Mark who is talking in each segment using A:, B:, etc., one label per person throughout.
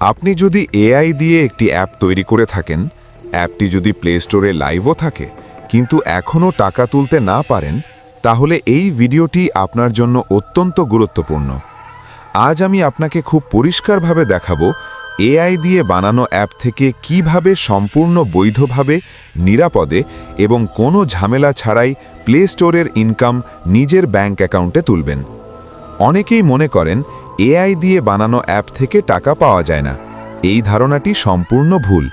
A: আপনি যদি এআই দিয়ে একটি অ্যাপ তৈরি করে থাকেন, অ্যাপটি যদি প্লে স্টোরে লাইভও থাকে, কিন্তু এখনও টাকা তুলতে না পারেন, তাহলে এই ভিডিওটি আপনার জন্য অত্যন্ত গুরুত্বপূর্ণ। আজ আমি আপনাকে খুব পরিষ্কারভাবে দেখাবো এআই দিয়ে বানানো অ্যাপ থেকে কীভাবে সম্পূর্ণ বৈধভাবে, নিরাপদে এবং কোনো ঝামেলা ছাড়াই প্লে স্টোরের ইনকাম নিজের ব্যাঙ্ক অ্যাকাউন্টে তুলবেন। অনেকেই মনে করেন এআই দিয়ে বানানো অ্যাপ থেকে টাকা পাওয়া যায় না। এই ধারণাটি সম্পূর্ণ ভুল।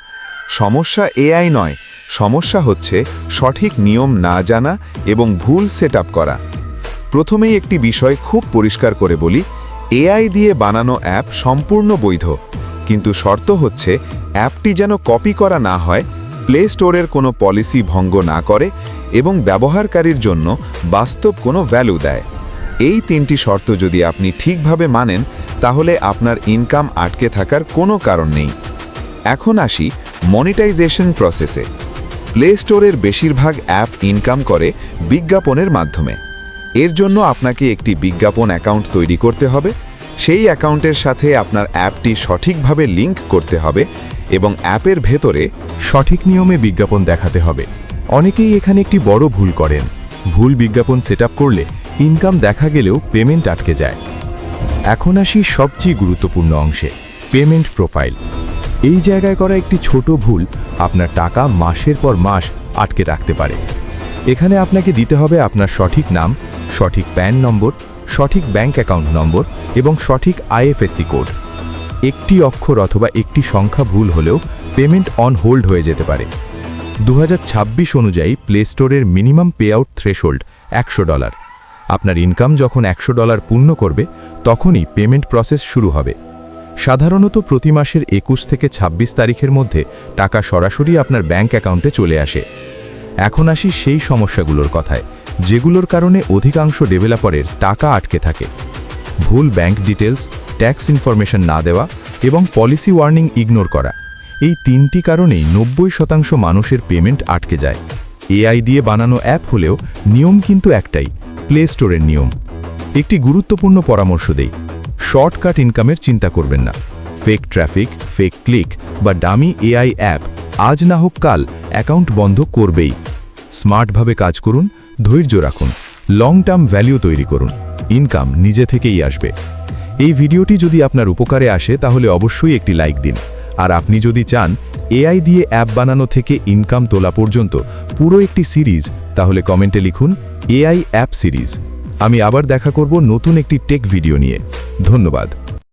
A: সমস্যা এআই নয়, সমস্যা হচ্ছে সঠিক নিয়ম না জানা এবং ভুল সেট করা। প্রথমেই একটি বিষয় খুব পরিষ্কার করে বলি, এআই দিয়ে বানানো অ্যাপ সম্পূর্ণ বৈধ, কিন্তু শর্ত হচ্ছে অ্যাপটি যেন কপি করা না হয়, প্লে স্টোরের কোনো পলিসি ভঙ্গ না করে এবং ব্যবহারকারীর জন্য বাস্তব কোনো ভ্যালু দেয়। এই তিনটি শর্ত যদি আপনি ঠিকভাবে মানেন, তাহলে আপনার ইনকাম আটকে থাকার কোনো কারণ নেই। এখন আসি মনিটাইজেশন প্রসেসে প্লে স্টোরের বেশিরভাগ অ্যাপ ইনকাম করে বিজ্ঞাপনের মাধ্যমে। এর জন্য আপনাকে একটি বিজ্ঞাপন অ্যাকাউন্ট তৈরি করতে হবে। সেই অ্যাকাউন্টের সাথে আপনার অ্যাপটি সঠিকভাবে লিংক করতে হবে এবং অ্যাপের ভেতরে
B: সঠিক নিয়মে বিজ্ঞাপন দেখাতে হবে। অনেকেই এখানে একটি বড় ভুল করেন। ভুল বিজ্ঞাপন সেট করলে ইনকাম দেখা গেলেও পেমেন্ট আটকে যায়। এখন আসি সবচেয়ে গুরুত্বপূর্ণ অংশে, পেমেন্ট প্রোফাইল। এই জায়গায় করা একটি ছোট ভুল আপনার টাকা মাসের পর মাস আটকে রাখতে পারে। এখানে আপনাকে দিতে হবে আপনার সঠিক নাম, সঠিক প্যান নম্বর, সঠিক ব্যাংক অ্যাকাউন্ট নম্বর এবং সঠিক আইএফএসসি কোড। একটি অক্ষর অথবা একটি সংখ্যা ভুল হলেও পেমেন্ট অন হোল্ড হয়ে যেতে পারে। দু হাজার ছাব্বিশ অনুযায়ী প্লে স্টোরের মিনিমাম পে আউট থ্রেশোল্ড একশো ডলার আপনার ইনকাম যখন একশো ডলার পূর্ণ করবে, তখনই পেমেন্ট প্রসেস শুরু হবে। সাধারণত প্রতি মাসের একুশ থেকে ২৬ তারিখের মধ্যে টাকা সরাসরি আপনার ব্যাঙ্ক অ্যাকাউন্টে চলে আসে। এখন আসি সেই সমস্যাগুলোর কথায়, যেগুলোর কারণে অধিকাংশ ডেভেলপারের টাকা আটকে থাকে। ভুল ব্যাংক ডিটেলস ট্যাক্স ইনফরমেশন না দেওয়া এবং পলিসি ওয়ার্নিং ইগনোর করা। এই তিনটি কারণেই নব্বই শতাংশ মানুষের পেমেন্ট আটকে যায়। এআই দিয়ে বানানো অ্যাপ হলেও নিয়ম কিন্তু একটাই, প্লে স্টোরের নিয়ম। একটি গুরুত্বপূর্ণ পরামর্শ দেই, শর্টকাট ইনকামের চিন্তা করবেন না। ফেক ট্রাফিক, ফেক ক্লিক বা ডামি এআই অ্যাপ আজ না হোক কাল অ্যাকাউন্ট বন্ধ করবেই। স্মার্টভাবে কাজ করুন, ধৈর্য রাখুন লং টার্ম ভ্যালিউ তৈরি করুন, ইনকাম নিজে থেকেই আসবে। এই ভিডিওটি যদি আপনার উপকারে আসে তাহলে অবশ্যই একটি লাইক দিন। আর আপনি যদি চান, এআই দিয়ে অ্যাপ বানানো থেকে ইনকাম তোলা পর্যন্ত পুরো একটি সিরিজ, তাহলে কমেন্টে লিখুন, এআই অ্যাপ সিরিজ। আমি আবার দেখা করব নতুন একটি টেক ভিডিও নিয়ে। ধন্যবাদ।